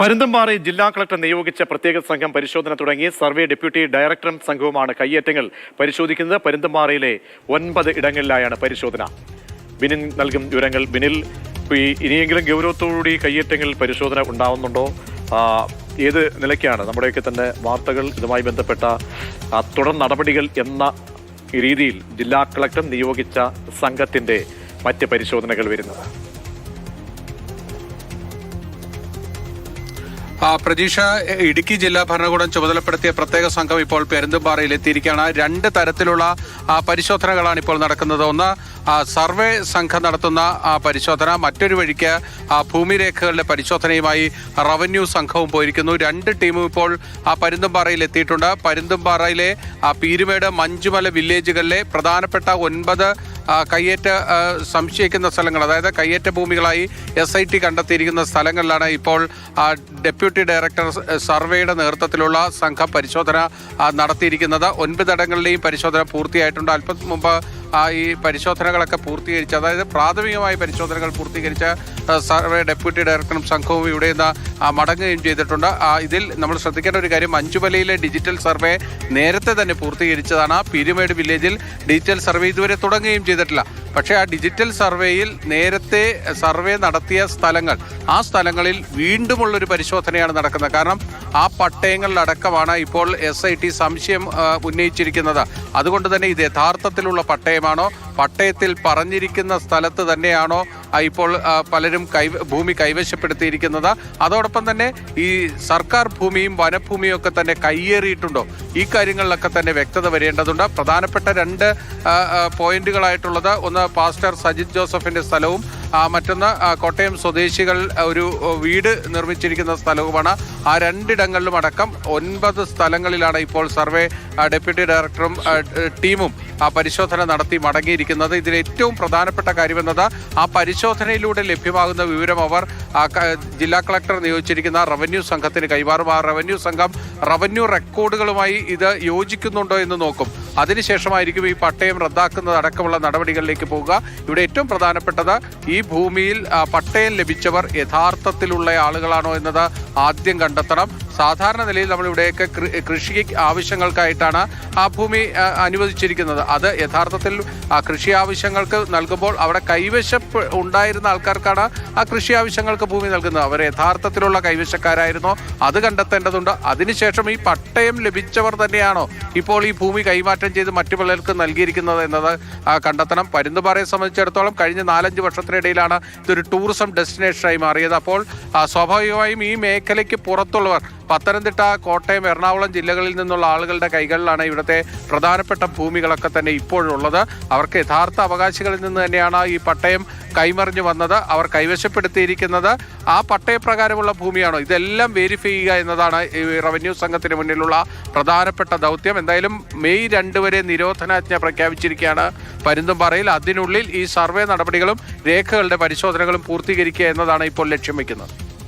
പരുന്തമ്പാറയിൽ ജില്ലാ കളക്ടർ നിയോഗിച്ച പ്രത്യേക സംഘം പരിശോധന തുടങ്ങി. സർവേ ഡെപ്യൂട്ടി ഡയറക്ടറും സംഘവുമാണ് കയ്യേറ്റങ്ങൾ പരിശോധിക്കുന്നത്. പരുന്തമ്പാറയിലെ ഒൻപത് ഇടങ്ങളിലായാണ് പരിശോധന. ബിനിൽ നൽകും വിവരങ്ങൾ. ബിനിൽ ഇനിയെങ്കിലും ഗൗരവത്തോടുകൂടി കയ്യേറ്റങ്ങൾ പരിശോധന ഉണ്ടാവുന്നുണ്ടോ? ഏത് നിലയ്ക്കാണ്? നമ്മുടെയൊക്കെ തന്നെ വാർത്തകൾ ഇതുമായി ബന്ധപ്പെട്ട തുടർ നടപടികൾ എന്ന രീതിയിൽ ജില്ലാ കളക്ടർ നിയോഗിച്ച സംഘത്തിന്റെ മറ്റ് പരിശോധനകൾ വരുന്നത്. പ്രതീക്ഷ ഇടുക്കി ജില്ലാ ഭരണകൂടം ചുമതലപ്പെടുത്തിയ പ്രത്യേക സംഘം ഇപ്പോൾ പെരുന്തുംപാറയിൽ എത്തിയിരിക്കുകയാണ്. രണ്ട് തരത്തിലുള്ള പരിശോധനകളാണ് ഇപ്പോൾ നടക്കുന്നത്. ഒന്ന് സർവേ സംഘം നടത്തുന്ന പരിശോധന. മറ്റൊരു വഴിക്ക് ഭൂമിരേഖകളുടെ പരിശോധനയുമായി റവന്യൂ സംഘവും പോയിരിക്കുന്നു. രണ്ട് ടീമും ഇപ്പോൾ പരുന്തുംപാറയിൽ എത്തിയിട്ടുണ്ട്. പരുന്തുംപാറയിലെ പീരുമേട് മഞ്ചുമല വില്ലേജുകളിലെ പ്രധാനപ്പെട്ട ഒൻപത് കയ്യേറ്റ സംശയിക്കുന്ന സ്ഥലങ്ങൾ അതായത് കയ്യേറ്റ ഭൂമികളായി എസ് ഐ ടി കണ്ടെത്തിയിരിക്കുന്ന സ്ഥലങ്ങളിലാണ് ഇപ്പോൾ ഡെപ്യൂട്ടി ഡയറക്ടർ സർവേയുടെ നേതൃത്വത്തിലുള്ള സംഘം പരിശോധന നടത്തിയിരിക്കുന്നത്. ഒൻപതിടങ്ങളിലെയും പരിശോധന പൂർത്തിയായിട്ടുണ്ട്. അല്പം മുമ്പ് ഈ പരിശോധനകളൊക്കെ പൂർത്തീകരിച്ച് അതായത് പ്രാഥമികമായ പരിശോധനകൾ പൂർത്തീകരിച്ച സർവേ ഡെപ്യൂട്ടി ഡയറക്ടറും സംഘവും ഇവിടെ നിന്ന് മടങ്ങുകയും ചെയ്തിട്ടുണ്ട്. ഇതിൽ നമ്മൾ ശ്രദ്ധിക്കേണ്ട ഒരു കാര്യം അഞ്ചുമലയിലെ ഡിജിറ്റൽ സർവേ നേരത്തെ തന്നെ പൂർത്തീകരിച്ചതാണ്. പീരുമേട് വില്ലേജിൽ ഡിജിറ്റൽ സർവേ ഇതുവരെ തുടങ്ങുകയും ചെയ്തിട്ടില്ല. പക്ഷേ ആ ഡിജിറ്റൽ സർവേയിൽ നേരത്തെ സർവേ നടത്തിയ സ്ഥലങ്ങൾ ആ സ്ഥലങ്ങളിൽ വീണ്ടുമുള്ളൊരു പരിശോധനയാണ് നടക്കുന്നത്. കാരണം ആ പട്ടയങ്ങളിലടക്കമാണ് ഇപ്പോൾ എസ് ഐ ടി സംശയം ഉന്നയിച്ചിരിക്കുന്നത്. അതുകൊണ്ട് തന്നെ ഇത് യഥാർത്ഥത്തിലുള്ള പട്ടയമാണോ പട്ടയത്തിൽ പറഞ്ഞിരിക്കുന്ന സ്ഥലത്ത് തന്നെയാണോ? ഇപ്പോൾ പലരും കൈ ഭൂമി കൈവശപ്പെടുത്തിയിരിക്കുന്നത്. അതോടൊപ്പം തന്നെ ഈ സർക്കാർ ഭൂമിയും വനഭൂമിയും ഒക്കെ തന്നെ കയ്യേറിയിട്ടുണ്ടോ? ഈ കാര്യങ്ങളിലൊക്കെ തന്നെ വ്യക്തത വരേണ്ടതുണ്ട്. പ്രധാനപ്പെട്ട രണ്ട് പോയിന്റുകളായിട്ടുള്ളത് ഒന്ന് പാസ്റ്റർ സജിത് ജോസഫിന്റെ സ്ഥലവും മറ്റൊന്ന് കോട്ടയം സ്വദേശികൾ ഒരു വീട് നിർമ്മിച്ചിരിക്കുന്ന സ്ഥലവുമാണ്. ആ രണ്ടിടങ്ങളിലും അടക്കം ഒൻപത് സ്ഥലങ്ങളിലാണ് ഇപ്പോൾ സർവേ ഡെപ്യൂട്ടി ഡയറക്ടറും ടീമും ആ പരിശോധന നടത്തി മടങ്ങിയിരിക്കുന്നത്. ഇതിൽ ഏറ്റവും പ്രധാനപ്പെട്ട കാര്യമെന്നത് ആ പരിശോധനയിലൂടെ ലഭ്യമാകുന്ന വിവരം അവർ ജില്ലാ കളക്ടർ നിയോഗിച്ചിരിക്കുന്ന റവന്യൂ സംഘത്തിന് കൈമാറും. ആ റവന്യൂ സംഘം റവന്യൂ റെക്കോർഡുകളുമായി ഇത് യോജിക്കുന്നുണ്ടോ എന്ന് നോക്കും. അതിനുശേഷമായിരിക്കും ഈ പട്ടയം റദ്ദാക്കുന്നത് അടക്കമുള്ള നടപടികളിലേക്ക് പോവുക. ഇവിടെ ഏറ്റവും പ്രധാനപ്പെട്ടത് ഈ ഭൂമിയിൽ പട്ടയം ലഭിച്ചവർ യഥാർത്ഥത്തിലുള്ള ആളുകളാണോ എന്നത് ആദ്യം കണ്ടെത്തണം. സാധാരണ നിലയിൽ നമ്മൾ ഇവിടെയൊക്കെ കൃഷി ആവശ്യങ്ങൾക്കായിട്ടാണ് ആ ഭൂമി അനുവദിച്ചിരിക്കുന്നത്. അത് യഥാർത്ഥത്തിൽ ആ കൃഷി ആവശ്യങ്ങൾക്ക് നൽകുമ്പോൾ അവിടെ കൈവശപ്പ് ഉണ്ടായിരുന്ന ആൾക്കാർക്കാണ് ആ കൃഷി ആവശ്യങ്ങൾക്ക് ഭൂമി നൽകുന്നത്. അവർ യഥാർത്ഥത്തിലുള്ള കൈവശക്കാരായിരുന്നോ. അത് കണ്ടെത്തേണ്ടതുണ്ട്. അതിനുശേഷം ഈ പട്ടയം ലഭിച്ചവർ തന്നെയാണോ ഇപ്പോൾ ഈ ഭൂമി കൈമാറ്റം ചെയ്ത് മറ്റു പലർക്ക് നൽകിയിരിക്കുന്നത് എന്നത് കണ്ടെത്തണം. പരുന്തുപാറയെ സംബന്ധിച്ചിടത്തോളം കഴിഞ്ഞ നാലഞ്ച് വർഷത്തിനിടയിലാണ് ഇതൊരു ടൂറിസം ഡെസ്റ്റിനേഷനായി മാറിയത്. അപ്പോൾ സ്വാഭാവികമായും ഈ മേഖലയ്ക്ക് പുറത്തുള്ളവർ പത്തനംതിട്ട കോട്ടയം എറണാകുളം ജില്ലകളിൽ നിന്നുള്ള ആളുകളുടെ കൈകളിലാണ് ഇവിടുത്തെ പ്രധാനപ്പെട്ട ഭൂമികളൊക്കെ തന്നെ ഇപ്പോഴുള്ളത്. അവർക്ക് യഥാർത്ഥ അവകാശികളിൽ നിന്ന് തന്നെയാണ് ഈ പട്ടയം കൈമറിഞ്ഞു വന്നത്. അവർ കൈവശപ്പെടുത്തിയിരിക്കുന്നത് ആ പട്ടയപ്രകാരമുള്ള ഭൂമിയാണോ? ഇതെല്ലാം വെരിഫൈ ചെയ്യുക എന്നതാണ് ഈ റവന്യൂ സംഘത്തിന് മുന്നിലുള്ള പ്രധാനപ്പെട്ട ദൗത്യം. എന്തായാലും മെയ് രണ്ട് വരെ നിരോധനാജ്ഞ പ്രഖ്യാപിച്ചിരിക്കുകയാണ് പരുന്തുംപാറയിൽ അതിനുള്ളിൽ ഈ സർവേ നടപടികളും രേഖകളുടെ പരിശോധനകളും പൂർത്തീകരിക്കുക എന്നതാണ് ഇപ്പോൾ ലക്ഷ്യം വയ്ക്കുന്നത്